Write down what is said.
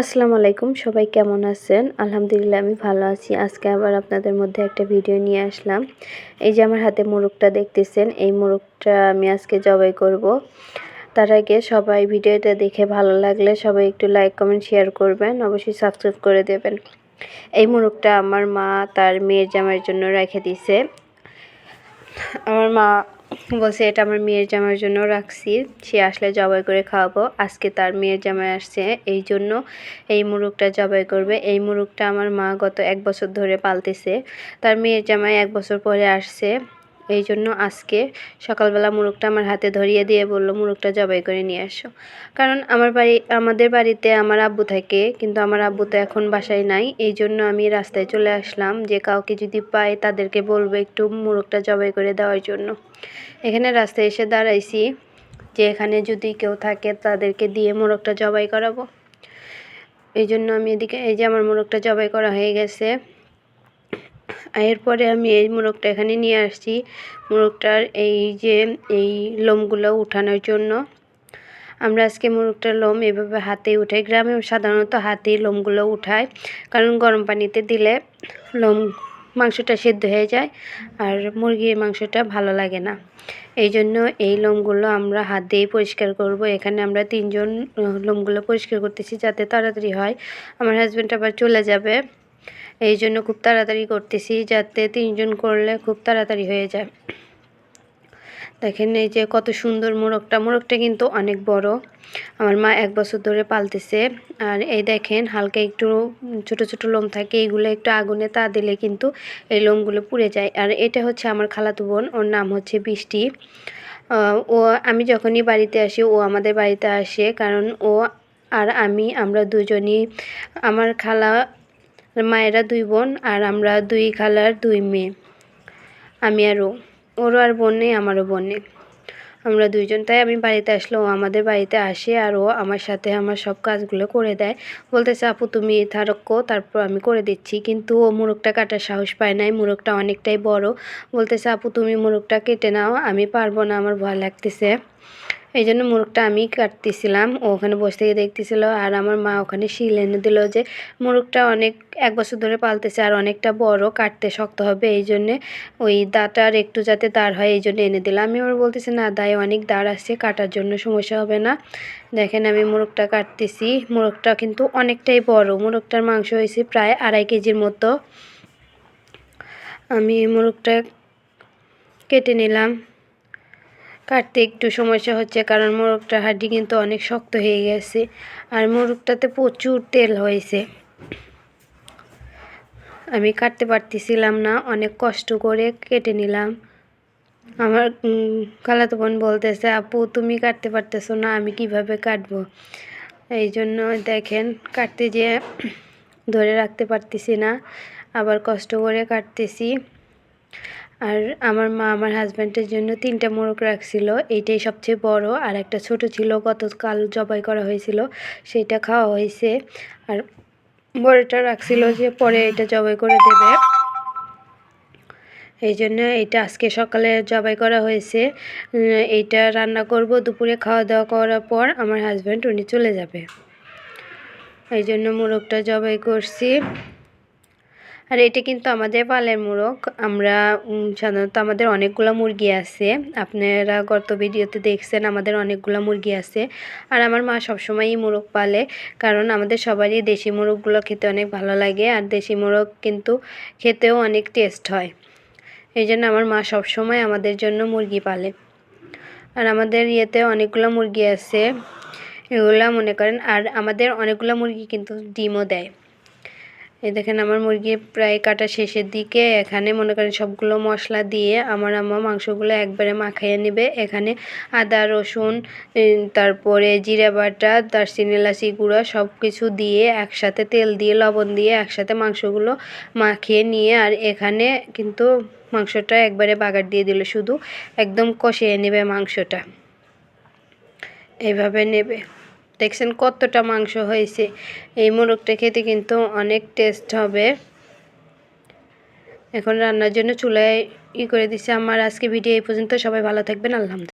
আসসালামু আলাইকুম, সবাই কেমন আছেন? আলহামদুলিল্লাহ, আমি ভালো আছি। আজকে আবার আপনাদের মধ্যে একটা ভিডিও নিয়ে আসলাম। এই যে আমার হাতে মোরগটা দেখতেছেন, এই মোরগটা আমি আজকে জবাই করব। তার আগে সবাই ভিডিওটা দেখে ভালো লাগলে সবাই একটু লাইক, কমেন্ট, শেয়ার করবেন। অবশ্যই সাবস্ক্রাইব করে দেবেন। এই মোরগটা আমার মা তার মেয়ের জামাইয়ের জন্য রেখে দিছে আমার মা বলছে, এটা আমার মেয়ের জামার জন্য রাখছি। সে আসলে জবাই করে খাওয়াবো। আজকে তার মেয়ের জামাই আসছে। এই জন্য এই মুরগটা জবাই করবে। এই মুরগটা আমার মা গত এক বছর ধরে পালতেছে। তার মেয়ের জামাই এক বছর পরে আসছে। এই জন্য আজকে সকালবেলা মুরগটা আমার হাতে ধরিয়ে দিয়ে বলল, মুরগটা জবাই করে নিয়ে আসো। কারণ আমার বাড়ি, আমাদের বাড়িতে আমার আব্বু থাকে, কিন্তু আমার আব্বু তো এখন বাসায় নাই। এই জন্য আমি রাস্তায় চলে আসলাম যে কাউকে যদি পাই তাদেরকে বলব একটু মুরগটা জবাই করে দেওয়ার জন্য। এখানে রাস্তায় এসে দাঁড়াইছি যে এখানে যদি কেউ থাকে তাদেরকে দিয়ে মোরগটা জবাই করাবো। এই জন্য আমি এদিকে, এই যে আমার মোরগটা জবাই করা হয়ে গেছে এরপরে আমি এই মোরগটা এখানে নিয়ে আসছি। মোরগটার এই যে, এই লোমগুলো উঠানোর জন্য। আমরা আজকে মোরগটার লোম এভাবে হাতে উঠাই। গ্রামে সাধারণত হাতে লোমগুলো উঠায় কারণ গরম পানিতে দিলে লোম মাংসটা সেদ্ধ হয়ে যায় আর মুরগির মাংসটা ভালো লাগে না। এই জন্য এই লোমগুলো আমরা হাত দিয়েই পরিষ্কার করব। এখানে আমরা তিনজন, লোমগুলো পরিষ্কার করতেছি যাতে তাড়াতাড়ি হয়। আমার হাজব্যান্ড আবার চলে যাবে। এই জন্য খুব তাড়াতাড়ি করতেছি যাতে তিনজন করলে খুব তাড়াতাড়ি হয়ে যায়। দেখেন এই যে কত সুন্দর মোরগটা মোরগটা কিন্তু অনেক বড়। আমার মা এক বছর ধরে পালতেছে। আর এই দেখেন হালকা একটু ছোট ছোট লোম থাকে, এইগুলো একটু আগুনে তা দিলে কিন্তু এই লোমগুলো পুড়ে যায়। আর এটা হচ্ছে আমার খালাতো বোন, ওর নাম হচ্ছে বৃষ্টি। ও, আমি যখনই বাড়িতে আসি, ও আমাদের বাড়িতে আসে, কারণ ও আর আমি, আমরা দুজনই, আমার খালা মায়েরা দুই বোন আর আমরা দুই খালার দুই মেয়ে। আমি আর ও। ওরও আর বোন নেই, আমারও বোন নেই। আমরা দুইজন, তাই আমি বাড়িতে আসলে ও আমাদের বাড়িতে আসে আর ও আমার সাথে আমার সব কাজগুলো করে দেয়। বলতেছে, আপু, তুমি থারক্কো, তারপর আমি করে দিচ্ছি। কিন্তু ও মুরগটা কাটার সাহস পায় নাই, মুরগটা অনেকটাই বড়। বলতেছে, আপু, তুমি মুরগটা কেটে নাও, আমি পারব না, আমার ভয় লাগতেছে। এই জন্য মুরগটা আমি কাটতেছিলাম। ও ওখানে বসে থেকে দেখতেছিল আর আমার মা ওখানে শিল এনে দিল যে মুরগটা অনেক, এক বছর ধরে পালতেছে আর অনেকটা বড়, কাটতে শক্ত হবে এই জন্যে ওই দাঁটার একটু যাতে দাঁড় হয় এই জন্য এনে দিলাম আমি আবার বলতেছি, না, দায়ে অনেক দাঁড় আসছে কাটার জন্য সমস্যা হবে না। দেখেন আমি মুরগটা কাটতেছি। মুরগটা কিন্তু অনেকটাই বড়, মুরগটার মাংস হয়েছে প্রায় আড়াই কেজির মতো। আমি মুরগটা কেটে নিলাম। কাটতে একটু সমস্যা হচ্ছে, কারণ মোরগটার হাড্ডি কিন্তু অনেক শক্ত হয়ে গেছে আর মোরগটাতে প্রচুর তেল হয়েছে। আমি কাটতে পারতেছিলাম না, অনেক কষ্ট করে কেটে নিলাম। আমার খালাতো বোন বলতেছে, আপু, তুমি কাটতে পারতেছো না, আমি কীভাবে কাটবো? এই জন্য দেখেন, কাটতে যেয়ে ধরে রাখতে পারতেছি না, আবার কষ্ট করে কাটতেছি। আর আমার মা আমার হাজব্যান্ডের জন্য তিনটা মোরগ রাখছিল। এইটাই সবচেয়ে বড়। আর একটা ছোট ছিল, গতকাল জবাই করা হয়েছিল, সেটা খাওয়া হয়েছে। আর বড়টা রাখছিল যে পরে এটা জবাই করে দেবে। এই জন্য এটা আজকে সকালে জবাই করা হয়েছে। এইটা রান্না করব, দুপুরে খাওয়া দাওয়া করার পর আমার হাজব্যান্ড উনি চলে যাবে। এই জন্য মোরগটা জবাই করছি। আর এটা কিন্তু আমাদের পালের মোরগ। আমরা সাধারণত আমাদের অনেকগুলো মুরগি আছে। আপনারা গত ভিডিওতে দেখছেন আমাদের অনেকগুলো মুরগি আছে। আর আমার মা সবসময়ই মোরগ পালে, কারণ আমাদের সবারই দেশি মোরগগুলো খেতে অনেক ভালো লাগে। আর দেশি মোরগ কিন্তু খেতেও অনেক টেস্ট হয়। এই জন্য আমার মা সবসময় আমাদের জন্য মুরগি পালে। আর আমাদের ইয়েতে অনেকগুলো মুরগি আছে। এগুলা মনে করেন, আর আমাদের অনেকগুলো মুরগি কিন্তু ডিমও দেয়। এই দেখেন, আমার মুরগি প্রায় কাটা শেষের দিকে। এখানে মনে করেন সবগুলো মশলা দিয়ে আমার আম্মা মাংসগুলো একবারে মাখাইয়ে নেবে। এখানে আদা, রসুন তারপরে জিরা বাটা, দারচিনি, এলাচি গুঁড়া সব কিছু দিয়ে একসাথে তেল দিয়ে, লবণ দিয়ে একসাথে মাংসগুলো মাখিয়ে নিয়ে, আর এখানে কিন্তু মাংসটা একবারে বাগার দিয়ে দিল, শুধু একদম কষিয়ে নেবে মাংসটা। এইভাবে নেবে। দেখছেন কতটা মাংস হয়েছে। এই মোরগটা খেতে কিন্তু অনেক টেস্ট হবে। এখন রান্নার জন্য চুলায় ই করে দিছে। আমার আজকে ভিডিও এই পর্যন্ত। সবাই ভালো থাকবেন। আলহামদুলিল্লাহ।